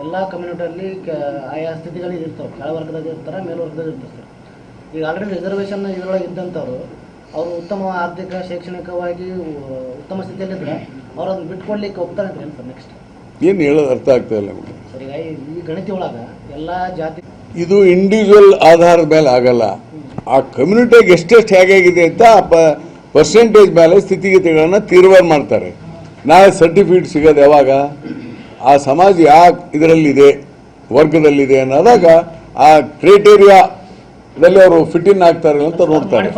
ಎಲ್ಲ ಕಮ್ಯುನಿಟಿಯಲ್ಲಿ ಆಯಾ ಸ್ಥಿತಿಗಳು ಇರ್ತವೆ. ಕೆಳವರ್ಗದಾಗ ಇರ್ತಾರೆ ಮೇಲ್ವರ್ಗದಾಗ ಇರ್ತಾರೆ ಸರ್ ಈಗ ಆಲ್ರೆಡಿ ರಿಸರ್ವೇಷನ್ ಇದರೊಳಗೆ ಇದ್ದಂಥವ್ರು ಅವರು ಉತ್ತಮ ಆರ್ಥಿಕ ಶೈಕ್ಷಣಿಕವಾಗಿ ಉತ್ತಮ ಸ್ಥಿತಿಯಲ್ಲಿದ್ದರೆ ಅವ್ರು ಅದನ್ನ ಬಿಟ್ಕೊಡ್ಲಿಕ್ಕೆ ಹೋಗ್ತಾರೆ ಅಂತ ಸರ್ ನೆಕ್ಸ್ಟ್ ಏನು ಹೇಳೋದು ಅರ್ಥ ಆಗ್ತಾ ಇಲ್ಲ ನಮಗೆ? ಸರ್ ಈಗ ಈ- ಗಣಿತಿ ಒಳಗೆ ಎಲ್ಲ ಜಾತಿ ಇದು ಇಂಡಿವಿಜುವಲ್ ಆಧಾರದ ಮೇಲೆ ಆಗಲ್ಲ. ಆ ಕಮ್ಯುನಿಟಿಗೆ ಎಷ್ಟೆಷ್ಟು ಹೇಗಾಗಿದೆ ಅಂತ ಆ ಪರ್ಸೆಂಟೇಜ್ ಮೇಲೆ ಸ್ಥಿತಿಗತಿಗಳನ್ನು ತೀರ್ಮಾನ ಮಾಡ್ತಾರೆ. ನಾಳೆ ಸರ್ಟಿಫಿಕೇಟ್ ಸಿಗೋದು ಯಾವಾಗ? ಆ ಸಮಾಜ ಯಾವ ಇದರಲ್ಲಿದೆ ವರ್ಗದಲ್ಲಿದೆ ಅನ್ನೋದಾಗ ಆ ಕ್ರೈಟೇರಿಯಾದಲ್ಲಿ ಅವರು ಫಿಟ್ ಇನ್ ಆಗ್ತಾರೆ ಅಂತ ನೋಡ್ತಾರೆ.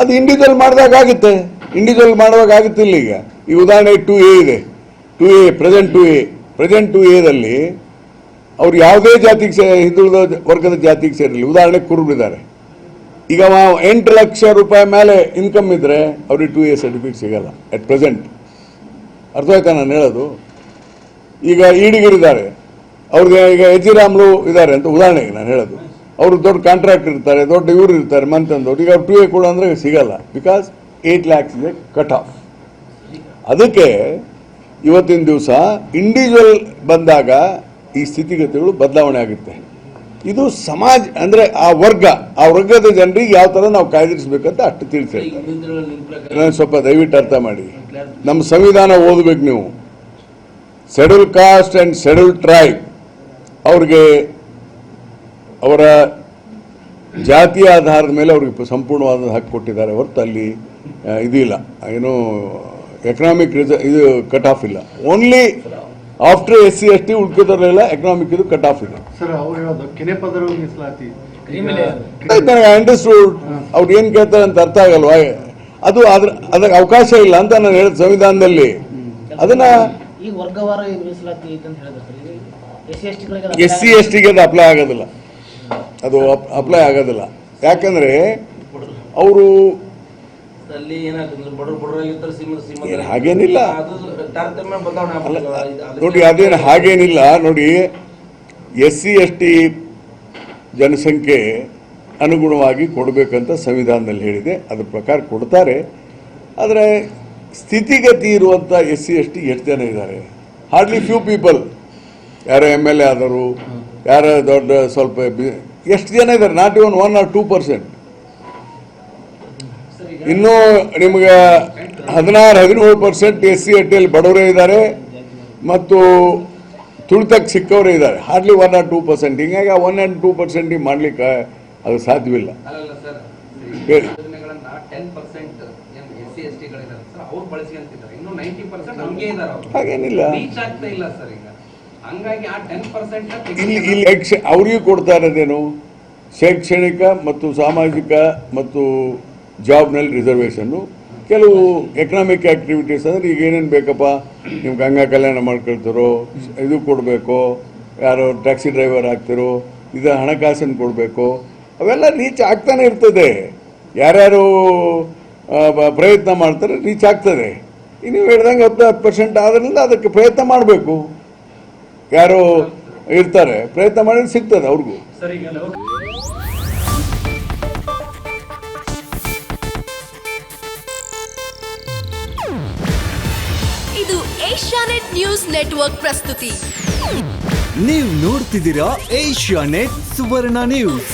ಅದು ಇಂಡಿವಿಜುವಲ್ ಮಾಡಿದಾಗ ಆಗುತ್ತೆ. ಇಂಡಿವಿಜುವಲ್ ಮಾಡುವಾಗ ಆಗುತ್ತಿಲ್ಲ ಈಗ. ಈ ಉದಾಹರಣೆ ಟು ಎ ಇದೆ. Two A present two A present two ಎದಲ್ಲಿ ಅವ್ರು ಯಾವುದೇ ಜಾತಿಗೆ ಸೇ ಹಿಂದುಳಿದ ವರ್ಗದ ಜಾತಿಗೆ ಸೇರಿರಲಿ. ಉದಾಹರಣೆ ಕುರುಬಿದ್ದಾರೆ ಈಗ ಎಂಟು ಲಕ್ಷ ರೂಪಾಯಿ ಮೇಲೆ ಇನ್ಕಮ್ ಇದ್ದರೆ ಅವ್ರಿಗೆ ಟು ಎ ಸರ್ಟಿಫಿಕೇಟ್ ಸಿಗಲ್ಲ. ಅಟ್ ಪ್ರೆಸೆಂಟ್ ಅರ್ಥ ಆಯ್ತಾ ನಾನು ಹೇಳೋದು? ಈಗ ಈಡಿಗರಿದ್ದಾರೆ ಅವ್ರಿಗೆ ಈಗ ಯಜಿರಾಮ್ಲು ಇದ್ದಾರೆ ಅಂತ ಉದಾಹರಣೆಗೆ ನಾನು ಹೇಳೋದು. ಅವರು ದೊಡ್ಡ ಕಾಂಟ್ರಾಕ್ಟ್ ಇರ್ತಾರೆ ದೊಡ್ಡ ಇವರು ಇರ್ತಾರೆ ಮಂತಂದವ್ರು ಈಗ ಟು ಎ ಕೊಡು ಅಂದರೆ ಸಿಗಲ್ಲ. ಬಿಕಾಸ್ ಏಯ್ಟ್ ಲ್ಯಾಕ್ಸ್ ಇದೆ ಕಟ್ ಆಫ್ ಅದಕ್ಕೆ ಇವತ್ತಿನ ದಿವಸ ಇಂಡಿವಿಜುವಲ್ ಬಂದಾಗ ಈ ಸ್ಥಿತಿಗತಿಗಳು ಬದಲಾವಣೆ ಆಗುತ್ತೆ. ಇದು ಸಮಾಜ ಅಂದರೆ ಆ ವರ್ಗ ಆ ವರ್ಗದ ಜನರಿಗೆ ಯಾವ ಥರ ನಾವು ಕಾಯ್ದಿರಿಸ್ಬೇಕಂತ ಅಷ್ಟು ತಿಳಿಸಿ ನಾನು ಸ್ವಲ್ಪ ದಯವಿಟ್ಟು ಅರ್ಥ ಮಾಡಿ. ನಮ್ಮ ಸಂವಿಧಾನ ಓದಬೇಕು ನೀವು. Schedule caste and schedule tribe ಅವ್ರಿಗೆ ಅವರ ಜಾತಿಯ ಆಧಾರದ ಮೇಲೆ ಅವ್ರಿಗೆ ಸಂಪೂರ್ಣವಾದ ಹಕ್ಕು ಕೊಟ್ಟಿದ್ದಾರೆ ಹೊರತು ಅಲ್ಲಿ ಇದಿಲ್ಲ. ಇದು ಇಲ್ಲ. ಏನು ಎಕನಾಮಿಕ್ ರಿಸ ಇದು ಕಟ್ ಆಫ್ ಇಲ್ಲ only after S C S T ಉಳ್ಕಿದವರೆಲ್ಲ economic ಇದು ಕಟ್ ಆಫ್ ಇಲ್ಲ ನನಗೆ ಅಂಡರ್ಸ್ಟೂಡ್ ಅವ್ರು ಏನು ಕೇಳ್ತಾರೆ ಅಂತ ಅರ್ಥ ಆಗಲ್ವಾ? ಅದು ಅದ್ರ ಅದಕ್ಕೆ ಅವಕಾಶ ಇಲ್ಲ ಅಂತ ನಾನು ಹೇಳಿದ ಸಂವಿಧಾನದಲ್ಲಿ. ಅದನ್ನ ಈಗ ವರ್ಗವಾರ ಮೀಸಲಾತಿ ಅಂತ ಹೇಳಿದ್ರು ಎಸ್ ಸಿ ಎಸ್ ಟಿಗೆ ಅದು ಅಪ್ಲೈ ಆಗೋದಿಲ್ಲ. ಅದು ಅಪ್ಲೈ ಆಗೋದಿಲ್ಲ. ಯಾಕಂದ್ರೆ ಅವರು ಹಾಗೇನಿಲ್ಲ. ನೋಡಿ ಅದೇನು ಹಾಗೇನಿಲ್ಲ. ನೋಡಿ ಎಸ್ ಸಿ ಎಸ್ ಟಿ ಜನಸಂಖ್ಯೆ ಅನುಗುಣವಾಗಿ ಕೊಡಬೇಕಂತ ಸಂವಿಧಾನದಲ್ಲಿ ಹೇಳಿದೆ. ಅದ್ರ ಪ್ರಕಾರ ಕೊಡ್ತಾರೆ. ಆದರೆ ಸ್ಥಿತಿಗತಿ ಇರುವಂಥ ಎಸ್ ಸಿ ಎಸ್ ಟಿ ಎಷ್ಟು ಜನ ಇದ್ದಾರೆ? ಹಾರ್ಡ್ಲಿ ಫ್ಯೂ ಪೀಪಲ್ ಯಾರೋ ಎಂ ಎಲ್ ಎ ಆದರು ಯಾರೋ ದೊಡ್ಡ ಸ್ವಲ್ಪ ಎಷ್ಟು ಜನ ಇದ್ದಾರೆ? Not even one or two percent ಇನ್ನೂ ನಿಮ್ಗೆ ಹದಿನಾರು ಹದಿನೇಳು ಪರ್ಸೆಂಟ್ ಎಸ್ ಸಿ ಎಸ್ ಟಿಯಲ್ಲಿ ಬಡವರೇ ಇದ್ದಾರೆ ಮತ್ತು ತುಳಿತಕ್ಕೆ ಸಿಕ್ಕವರೇ ಇದ್ದಾರೆ. Hardly one or two percent ಹಿಂಗಾಗಿ ಆ ಒನ್ ಆ್ಯಂಡ್ ಟೂ ಪರ್ಸೆಂಟಿಗೆ ಮಾಡಲಿಕ್ಕೆ ಅದು ಸಾಧ್ಯವಿಲ್ಲ. ಹೇಳಿ ಸಿ ಎಸ್ ಟಿಗಳಿದ್ದಾರೆ ಸರ್ ಅವ್ರು ಬಳಸ್ಕೊಂತಿದ್ದಾರೆ ಇನ್ನು ನೈಂಟಿ ಪರ್ಸೆಂಟ್ ಅವರು. ಹಾಗೇನಿಲ್ಲ. ರೀಚ್ ಆಗ್ತಾ ಇಲ್ಲ ಸರ್ ಈಗ. ಹಂಗಾಗಿ ಆ ಟೆನ್ ಪರ್ಸೆಂಟ್ ಅವ್ರಿಗೆ ಕೊಡ್ತಾ ಇರೋದೇನು? ಶೈಕ್ಷಣಿಕ ಮತ್ತು ಸಾಮಾಜಿಕ ಮತ್ತು ಜಾಬ್ನಲ್ಲಿ ರಿಸರ್ವೇಷನ್ನು ಕೆಲವು ಎಕನಾಮಿಕ್ ಆಕ್ಟಿವಿಟೀಸ್ ಅಂದ್ರೆ ಈಗ ಏನೇನು ಬೇಕಪ್ಪ? ನಿಮ್ಗೆ ಗಂಗಾ ಕಲ್ಯಾಣ ಮಾಡ್ಕೊಳ್ತಾರೋ ಇದು ಕೊಡಬೇಕು. ಯಾರೋ ಟ್ಯಾಕ್ಸಿ ಡ್ರೈವರ್ ಆಗ್ತಿರೋ ಇದು ಹಣಕಾಸನ್ನು ಕೊಡಬೇಕು. ಅವೆಲ್ಲ ರೀಚ್ ಆಗ್ತಾನೆ ಇರ್ತದೆ. ಯಾರ್ಯಾರು ಪ್ರಯತ್ನ ಮಾಡ್ತಾರೆ ರೀಚ್ ಆಗ್ತದೆ. ಇನ್ನು ನೀವು ಹೇಳ್ದಂಗೆ ಹತ್ತು ಹತ್ತು ಪರ್ಸೆಂಟ್ ಆದ್ರಿಂದ ಅದಕ್ಕೆ ಪ್ರಯತ್ನ ಮಾಡಬೇಕು. ಯಾರು ಇರ್ತಾರೆ ಪ್ರಯತ್ನ ಮಾಡಿದ್ರೆ ಸಿಗ್ತದೆ ಅವ್ರಿಗೂ. ಇದು ಏಷ್ಯಾನೆಟ್ ನ್ಯೂಸ್ ನೆಟ್ವರ್ಕ್ ಪ್ರಸ್ತುತಿ. ನೀವು ನೋಡ್ತಿದ್ದೀರಾ ಏಷ್ಯಾ ನೆಟ್ ಸುವರ್ಣ ನ್ಯೂಸ್.